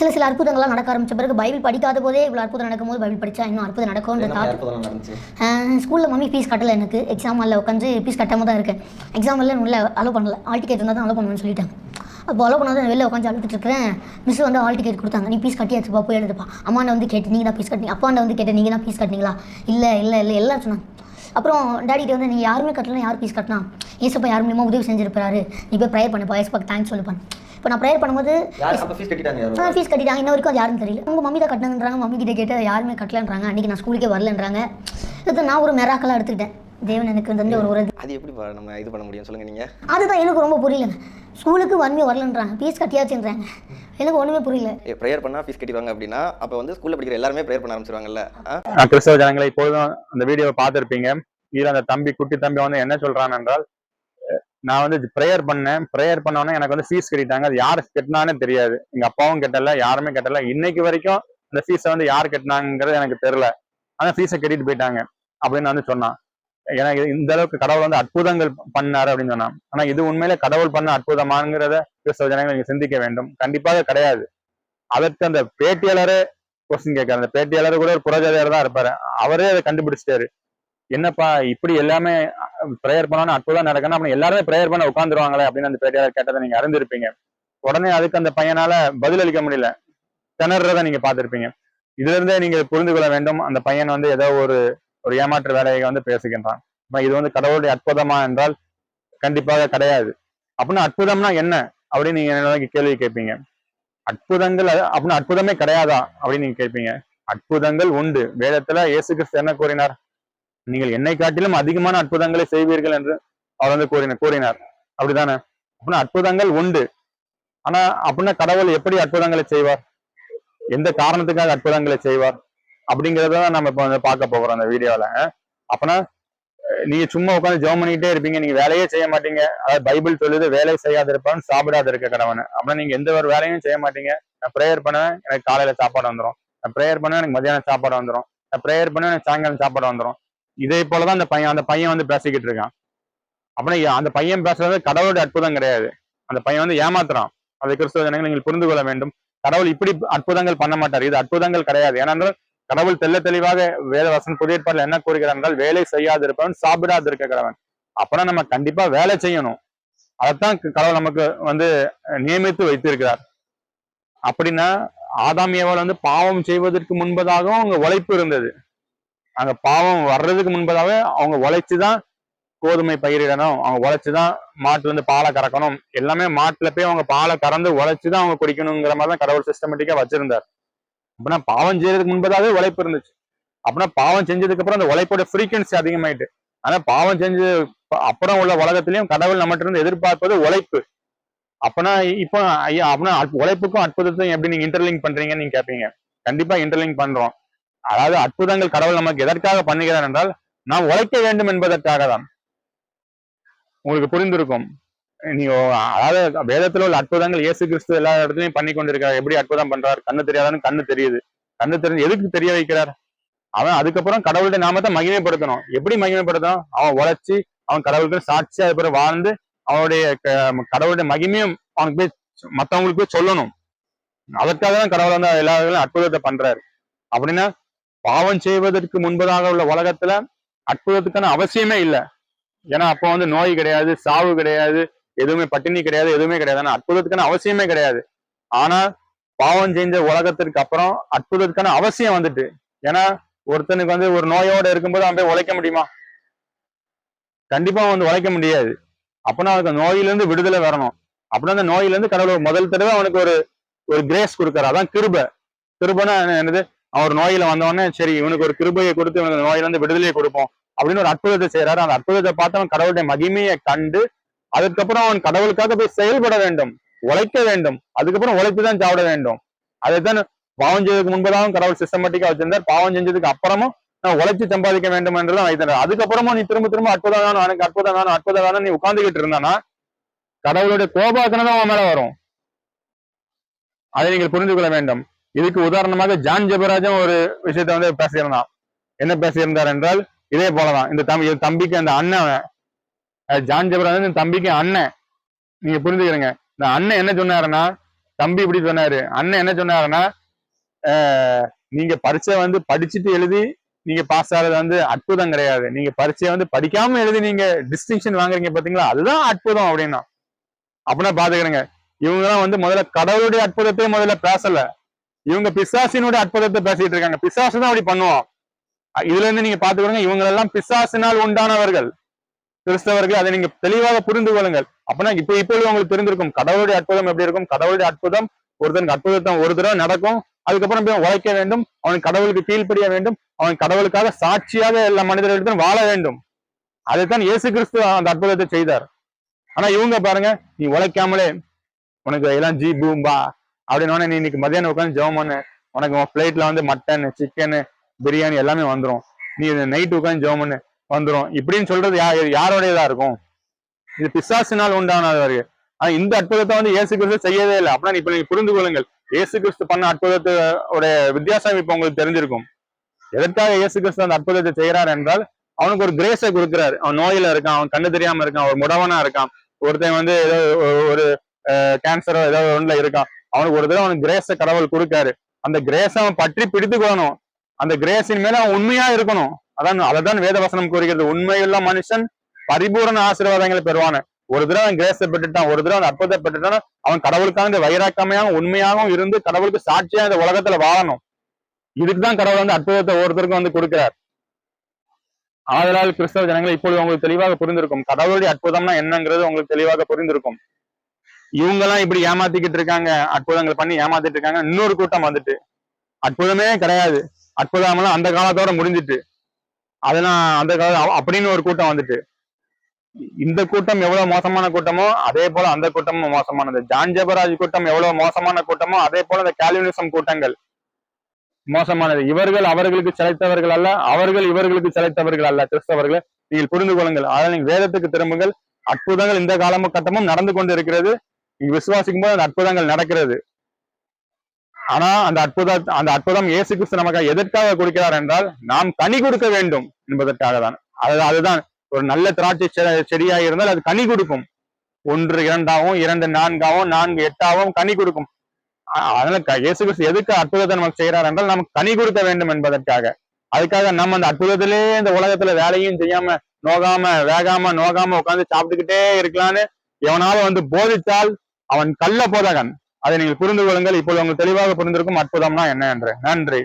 சில சில அற்புதங்கள்லாம் நடக்க ஆரம்பிச்ச பிறகு பைபிள் படிக்காத போதே இவ்வளோ அற்புதம் நடக்கும்போது பைபிள் படிச்சா இன்னும் அற்புதம் நடக்கும்ன்ற தாட் ஸ்கூலில் மம்மி ஃபீஸ் கட்டலை எனக்கு. எக்ஸாம் ஹாலில் உட்காந்து ஃபீஸ் கட்டாமல் தான் இருக்கேன். எக்ஸாம் ஹாலில் உள்ள அலோவ் பண்ணல. ஆல் டிக்கெட் இருந்தால் தான் அலோவ் பண்ணுவேன்னு சொல்லிட்டாங்க. அப்போ அலோவ் பண்ணாத வெளில உட்காந்து அழுதுட்டு இருக்கிறேன். மிஸ் வந்து ஆல் டிக்கெட் கொடுத்தாங்க. நீ ஃபீஸ் கட்டியாச்சுப்பா போய் எழுதுப்பா. அம்மாண்ட வந்து கேட்டு நீங்கள் தான் ஃபீஸ் கட்டினீங்க. அப்பாண்ட வந்து கேட்டு நீங்கள் தான் ஃபீஸ் கட்டினீங்களா? இல்லை இல்லை இல்லை. எல்லாம் சொன்னாங்க. அப்புறம் டேடிட்ட வந்து நீங்கள் யாருமே கட்டலாம் யார் ஃபீஸ் கட்டினா? ஏசப்பா யார் மூலியமாக உதவி செஞ்சிருப்பாரு நீ போய் ப்ரேயர் பண்ணுப்பா ஏசப்பாக்கு தேங்க்ஸ் சொல்லுப்பான் இப்போ நான் ப்ரேயர் பண்ணும்போது ஃபீஸ் கட்டிட்டாங்க ஃபீஸ் கட்டிட்டாங்க. இன்ன வரைக்கும் அது யாருன்னு தெரியல. உங்கள் மம்மி தான் கட்டினதுன்றாங்க மம்மி கிட்ட கேட்டு யாருமே கட்டலன்றாங்க. அன்றைக்கி நான் ஸ்கூலுக்கே வரலன்றாங்க. இது நான் ஒரு மெராக்கலாக எடுத்துக்கிட்டேன். தேவன் எனக்கு வந்து ஒரு உறுதி. அது எப்படி பா- நம்ம இது பண்ண முடியும்? சொல்லுங்க நீங்க. அதுதான் எனக்கு ரொம்ப புரியலங்க. ஸ்கூலுக்கு வன்மையாக வரலன்றாங்க. ஃபீஸ் கட்டியாச்சுன்றாங்க. எனக்கு ஒன்றுமே புரியல. ப்ரேயர் பண்ணா ஃபீஸ் கட்டிடுவாங்க அப்படின்னா அப்ப வந்து ஸ்கூல்ல படிக்கிற எல்லாருமே ப்ரேயர் பண்ண ஆரம்பிச்சிருவாங்கல்ல. கிறிஸ்தவ ஜனங்களை இப்பொழுதும் அந்த வீடியோவை பார்த்துருப்பீங்க. இதுல அந்த தம்பி குட்டி தம்பி வந்து என்ன சொல்றான் என்றால் நான் வந்து ப்ரேயர் பண்ணேன். ப்ரேயர் பண்ணோன்னே எனக்கு வந்து ஃபீஸ் கட்டிட்டாங்க. அது யார் கட்டினானே தெரியாது. எங்க அப்பாவும் கட்டல யாருமே கட்டல. இன்னைக்கு வரைக்கும் அந்த ஃபீஸை வந்து யார் கட்டினாங்கிறது எனக்கு தெரியல. ஆனா ஃபீஸை கட்டிட்டு போயிட்டாங்க அப்படின்னு வந்து சொன்னான். ஏன்னா இந்த அளவுக்கு கடவுள் வந்து அற்புதங்கள் பண்ணாரு அப்படின்னு சொன்னான். ஆனா இது உண்மையில கடவுள் பண்ண அற்புதமாங்கிறத கிறிஸ்தவ ஜனங்கள் நீங்க சிந்திக்க வேண்டும். கண்டிப்பாக கிடையாது. அதற்கு அந்த பேட்டியாளரே கொஸ்டின் கேட்கறாரு. அந்த பேட்டியாளர் கூட ஒரு புறஜாதியார் தான் இருப்பாரு. அவரே அதை கண்டுபிடிச்சிட்டாரு. என்னப்பா இப்படி எல்லாமே ப்ரேயர் பண்ணாலும் அற்புதம் நடக்கணும் அப்படி எல்லாருமே ப்ரேயர் பண்ண உட்காந்துருவாங்களே அப்படின்னு அந்த பேட்டியாளர் கேட்டதை நீங்க அறிந்திருப்பீங்க. உடனே அதுக்கு அந்த பையனால பதில் அளிக்க முடியல. திணறத நீங்க பார்த்திருப்பீங்க. இதுல இருந்தே நீங்க புரிந்து கொள்ள வேண்டும். அந்த பையன் வந்து ஏதோ ஒரு ஒரு ஏமாற்று வேலையை வந்து பேசுகின்றான். இது வந்து கடவுளுடைய அற்புதமா என்றால் கண்டிப்பாக கிடையாது. அப்படின்னா அற்புதம்னா என்ன? அப்படின்னு நீங்க என்ன கேள்வி கேட்பீங்க. அற்புதங்கள் அப்படின்னா அற்புதமே கிடையாதா? அப்படின்னு நீங்க கேட்பீங்க. அற்புதங்கள் உண்டு. வேதத்துல இயேசு கிறிஸ்து என்ன கூறினார்? நீங்கள் என்னை காட்டிலும் அதிகமான அற்புதங்களை செய்வீர்கள் என்று அவர் வந்து கூறினார் கூறினார். அப்படிதானே அப்படின்னா அற்புதங்கள் உண்டு. ஆனா அப்படின்னா கடவுள் எப்படி அற்புதங்களை செய்வார்? எந்த காரணத்துக்காக அற்புதங்களை செய்வார்? அப்படிங்கறத நம்ம இப்ப வந்து பார்க்க போகிறோம் அந்த வீடியோல. அப்பனா நீங்க சும்மா உட்காந்து ஜெபம் பண்ணிக்கிட்டே இருப்பீங்க. நீங்க வேலையே செய்ய மாட்டீங்க. அதாவது பைபிள் சொல்லுது வேலை செய்யாத இருப்பான் சாப்பிடாத இருக்க கடவன் அப்படின்னா நீங்க எந்த ஒரு வேலையும் செய்ய மாட்டீங்க. நான் ப்ரேயர் பண்ணுவேன் எனக்கு காலையில சாப்பாடு வந்துடும் நான் ப்ரேயர் பண்ணுவேன் எனக்கு மதியானம் சாப்பாடு வந்துடும் நான் ப்ரேயர் பண்ணுவேன் எனக்கு சாயங்காலம் சாப்பாடு வந்துடும் இதே போலதான் அந்த பையன் அந்த பையன் வந்து பேசிக்கிட்டு இருக்கான். அப்படின்னா அந்த பையன் பேசுறது கடவுளுடைய அற்புதம் கிடையாது. அந்த பையன் வந்து ஏமாத்துறான். அதை கிறிஸ்தவ ஜனங்கள் நீங்கள் புரிந்து கொள்ள வேண்டும். கடவுள் இப்படி அற்புதங்கள் பண்ண மாட்டார். இது அற்புதங்கள் கிடையாது. ஏன்னா கடவுள் தெள்ள தெளிவாக வேதவசன் புதிய ஏற்பாடுல என்ன கூறுகிறார் என்றால் வேலை செய்யாது இருப்பவன் சாப்பிடாது இருக்க கடவன் அப்பனா நம்ம கண்டிப்பா வேலை செய்யணும். அதைத்தான் கடவுள் நமக்கு வந்து நியமித்து வைத்திருக்கிறார். அப்படின்னா ஆதாம் வந்து பாவம் செய்வதற்கு முன்பதாகவும் அவங்க உழைப்பு இருந்தது. அங்க பாவம் வர்றதுக்கு முன்பதாகவே அவங்க உழைச்சுதான் கோதுமை பயிரிடணும். அவங்க உழைச்சுதான் மாட்டுல இருந்து பாலை கறக்கணும். எல்லாமே மாட்டுல போய் அவங்க பாலை கறந்து உழைச்சுதான் அவங்க குடிக்கணுங்கிற மாதிரி தான் கடவுள் சிஸ்டமேட்டிக்கா வச்சிருந்தார். அப்படின்னா பாவம் செய்யறதுக்கு முன்பதாவே உழைப்பு இருந்துச்சு. அப்படின்னா பாவம் செஞ்சதுக்கு அப்புறம் அந்த உழைப்போட ஃப்ரீக்வன்சி அதிகமாயிட்டு. ஆனா பாவம் செஞ்சு அப்புறம் உள்ள உலகத்திலயும் கடவுள் நம்மகிட்ட இருந்து எதிர்பார்ப்பது உழைப்பு. அப்பனா இப்போ ஐயா அப்படின்னா உழைப்புக்கும் அற்புதத்தையும் எப்படி நீங்க இன்டர்லிங்க் பண்றீங்கன்னு நீங்க கேட்பீங்க கண்டிப்பா இன்டர்லிங்க் பண்றோம். அதாவது அற்புதங்கள் கடவுள் நமக்கு எதற்காக பண்ணுகிறார் என்றால் நாம் உழைக்க வேண்டும் என்பதற்காக தான் உங்களுக்கு புரிந்திருக்கும். நீங்க அதாவது வேதத்துல உள்ள அற்புதங்கள் இயேசு கிறிஸ்து எல்லா இடத்துலயும் பண்ணி கொண்டிருக்காரு எப்படி அற்புதம் பண்றாரு? கண்ணு தெரியாதான்னு கண்ணு தெரியுது. கண்ணு தெரிஞ்சு எதுக்கு தெரிய வைக்கிறார்? அவன் அதுக்கப்புறம் கடவுளுடைய நாமத்தை மகிமைப்படுத்தணும். எப்படி மகிமைப்படுத்தணும்? அவன் உழைச்சி அவன் கடவுளுக்கு சாட்சியா அதுக்கப்புறம் வாழ்ந்து அவனுடைய க- கடவுளுடைய மகிமையும் அவனுக்கு போய் மத்தவங்களுக்கு போய் சொல்லணும். அதற்காக தான் கடவுள் வந்து எல்லாருக்கும் அற்புதத்தை பண்றாரு. அப்படின்னா பாவம் செய்வதற்கு முன்பதாக உள்ள உலகத்துல அற்புதத்துக்கான அவசியமே இல்லை. ஏன்னா அப்போ வந்து நோய் கிடையாது சாவு கிடையாது. எதுவுமே பட்டினி கிடையாது எதுவுமே கிடையாது. அற்புதத்துக்கான அவசியமே கிடையாது. ஆனா பாவம் செஞ்ச உலகத்திற்கு அப்புறம் அற்புதத்துக்கான அவசியம் வந்துட்டு. ஏன்னா ஒருத்தனுக்கு வந்து ஒரு நோயோட இருக்கும்போது அவன் போய் உழைக்க முடியுமா? கண்டிப்பா அவன் வந்து உழைக்க முடியாது. அப்பனா அவனுக்கு நோயிலிருந்து விடுதலை வரணும். அப்படின்னா அந்த நோயிலிருந்து கடவுள் முதல் தடவை அவனுக்கு ஒரு ஒரு கிரேஸ் கொடுக்கறாரு. அதான் கிருப. கிருபனா என்னது? அவன் ஒரு நோயில வந்தவொடனே சரி இவனுக்கு ஒரு கிருபையை கொடுத்து இவனுக்கு நோயிலிருந்து விடுதலையை கொடுப்போம். அப்படின்னு ஒரு அற்புதத்தை செய்யறாரு அந்த அற்புதத்தை பார்த்து அவன் கடவுளுடைய மகிமையை கண்டு அதுக்கப்புறம் அவன் கடவுளுக்காக போய் செயல்பட வேண்டும் உழைக்க வேண்டும். அதுக்கப்புறம் உழைத்து தான் சாப்பிட வேண்டும். அதைத்தான் பாவம் செய்வதற்கு முன்பதாகவும் கடவுள் சிஸ்டமேட்டிக்கா வச்சிருந்தார். பாவம் செஞ்சதுக்கு அப்புறமும் நான் உழைச்சு சம்பாதிக்க வேண்டும் என்றுதான் வைத்திருந்தார். அதுக்கப்புறமும் நீ திரும்ப திரும்ப அற்புதம் வேணும் எனக்கு அற்புதம் வேணும் அற்புதம் வேணும் நீ உட்கார்ந்துகிட்டு இருந்தானா? கடவுளுடைய கோபாக்கனை தான் உன் மேல வரும். அதை நீங்கள் புரிந்து கொள்ள வேண்டும். இதுக்கு உதாரணமாக ஜான் ஜபராஜன் ஒரு விஷயத்தை வந்து பேசியிருந்தான். என்ன பேசியிருந்தார் என்றால் இதே போலதான். இந்த தம்பி தம்பிக்கு அந்த அண்ணன் ஜான் ஜெபராஜ் என் தம்பிக்கு அண்ணன். நீங்க புரிஞ்சுக்கிறீங்க. இந்த அண்ணன் என்ன சொன்னாருன்னா தம்பி இப்படி சொன்னாரு. அண்ணன் என்ன சொன்னாருன்னா ஆஹ் நீங்க பரீட்சை வந்து படிச்சுட்டு எழுதி நீங்க பாஸ் ஆகிறது வந்து அற்புதம் கிடையாது. நீங்க பரீட்சையை வந்து படிக்காம எழுதி நீங்க டிஸ்டிங்ஷன் வாங்குறீங்க பாத்தீங்களா? அதுதான் அற்புதம் அப்படின்னா. அப்படின்னா பாத்துக்கிறேங்க இவங்க எல்லாம் வந்து முதல்ல கடவுளுடைய அற்புதத்தை முதல்ல பேசல. இவங்க பிசாசினுடைய அற்புதத்தை பேசிட்டு இருக்காங்க. பிசாசு தான் அப்படி பண்ணுவோம் இதுல இருந்து நீங்க பாத்துக்கிறோங்க இவங்க எல்லாம் பிசாசினால் உண்டானவர்கள். கிறிஸ்தவர்கள் அதை நீங்க தெளிவாக புரிந்து கொள்ளுங்கள். அப்பனா இப்ப இப்பொழுது உங்களுக்கு தெரிந்திருக்கும் கடவுளுடைய அற்புதம் எப்படி இருக்கும்? கடவுளுடைய அற்புதம் ஒருத்தனுக்கு அற்புதத்தை ஒரு தடவை நடக்கும் அதுக்கப்புறம் போய் உழைக்க வேண்டும் அவன் கடவுளுக்கு கீழ்ப்படிய வேண்டும் அவன் கடவுளுக்காக சாட்சியாக எல்லா மனிதர்களிடத்தும் வாழ வேண்டும். அதைத்தான் இயேசு கிறிஸ்து அந்த அற்புதத்தை செய்தார். ஆனா இவங்க பாருங்க நீ உழைக்காமலே உனக்கு எல்லாம் ஜி பூம்பா அப்படின்னு நீ இன்னைக்கு மதியானம் உட்காந்து ஜெபம் பண்ணு உனக்கு உன் பிளேட்ல வந்து மட்டன் சிக்கன் பிரியாணி எல்லாமே வந்துரும். நீ நைட் உட்காந்து ஜெபம் பண்ணு. வந்துரும். இப்படின்னு சொல்றது யா யாரோடையதா இருக்கும்? இது பிசாசினால் உண்டானவர்கள். ஆனா இந்த அற்புதத்தை வந்து இயேசு கிறிஸ்து செய்யவே இல்லை. அப்படின்னா இப்ப நீங்க புரிந்து கொள்ளுங்கள். இயேசு கிறிஸ்து பண்ண அற்புதத்தோட வித்தியாசம் இப்ப உங்களுக்கு தெரிஞ்சிருக்கும். எதற்காக இயேசு கிறிஸ்து அந்த அற்புதத்தை செய்யறார் என்றால் அவனுக்கு ஒரு கிரேஸை கொடுக்குறாரு. அவன் நோயில இருக்கான் அவன் கண்ணு தெரியாம இருக்கான் ஒரு முடவனா இருக்கான். ஒருத்தன் வந்து ஏதோ ஒரு- கேன்சரோ ஏதோ ஒண்ணுல இருக்கான். அவனுக்கு ஒரு தடவை அவனுக்கு கிரேஸை கடவுள் கொடுக்காரு. அந்த கிரேஸை அவன் பற்றி பிடித்து கொள்ளணும். அந்த கிரேஸின் மேல அவன் உண்மையா இருக்கணும். அதான் அதைதான் வேதவசனம் கூறுகிறது. உண்மையுள்ள மனுஷன் பரிபூரண ஆசீர்வாதங்களை பெறுவான. ஒரு தடவை அவன் கிரேஸை பெற்றுட்டான் ஒரு தடவை அவன் அற்புதத்தை பெற்றுட்டான் அவன் கடவுளுக்கான இந்த வைராக்கமையாகவும் உண்மையாகவும் இருந்து கடவுளுக்கு சாட்சியா இந்த உலகத்துல வாழணும். இதுக்குதான் கடவுள் வந்து அற்புதத்தை ஒருத்தருக்கும் வந்து கொடுக்கிறார். ஆதலால் கிறிஸ்தவ ஜனங்களை இப்பொழுது உங்களுக்கு தெளிவாக புரிந்திருக்கும். கடவுளுடைய அற்புதம்னா என்னங்கிறது உங்களுக்கு தெளிவாக புரிந்திருக்கும். இவங்க எல்லாம் இப்படி ஏமாத்திக்கிட்டு இருக்காங்க. அற்புதங்கள் பண்ணி ஏமாத்திட்டு இருக்காங்க. இன்னொரு கூட்டம் வந்துட்டு. அற்புதமே கிடையாது. அற்புதமெல்லாம் அந்த காலத்தோட முடிஞ்சிட்டு. அதெல்லாம் அந்த காலம் அப்படின்னு ஒரு கூட்டம் வந்துட்டு. இந்த கூட்டம் எவ்வளவு மோசமான கூட்டமோ அதே போல அந்த கூட்டமும் மோசமானது. ஜான் ஜபராஜ் கூட்டம் எவ்வளவு மோசமான கூட்டமோ அதே போல இந்த கால்வினிசம் கூட்டங்கள் மோசமானது. இவர்கள் அவர்களுக்கு சிலைத்தவர்கள் அல்ல அவர்கள் இவர்களுக்கு சிலைத்தவர்கள் அல்ல கிறிஸ்தவர்கள் நீங்கள் புரிந்து கொள்ளுங்கள். அதனால் நீங்கள் வேதத்துக்கு திரும்புங்கள். அற்புதங்கள் இந்த காலமும் கட்டமும் நடந்து கொண்டு இருக்கிறது. நீங்க விசுவாசிக்கும் போது அந்த அற்புதங்கள் நடக்கிறது. ஆனா அந்த அற்புத அந்த அற்புதம் இயேசு கிறிஸ்து நமக்கு எதற்காக கொடுக்கிறார் என்றால் நாம் கனி கொடுக்க வேண்டும் என்பதற்காக தான் அது அதுதான். ஒரு நல்ல திராட்சை செடியாக இருந்தால் அது கனி கொடுக்கும். ஒன்று இரண்டாகவும் இரண்டு நான்காகவும் நான்கு எட்டாகவும் கனி கொடுக்கும். அதனால இயேசு கிறிஸ்து எதுக்கு அற்புதத்தை நமக்கு செய்யறார் என்றால் நமக்கு கனி கொடுக்க வேண்டும் என்பதற்காக. அதுக்காக நம்ம அந்த அற்புதத்திலே இந்த உலகத்துல வேலையும் செய்யாம நோகாம வேகாம நோகாம உட்கார்ந்து சாப்பிட்டுக்கிட்டே இருக்கலான்னு எவனாலும் வந்து போதித்தால் அவன் கள்ள போதகன். அதை நீங்கள் புரிந்து கொள்ளுங்கள். இப்பொழுது உங்களுக்கு தெளிவாக புரிந்திருக்கும் அற்புதம்னா என்ன என்று? நன்றி.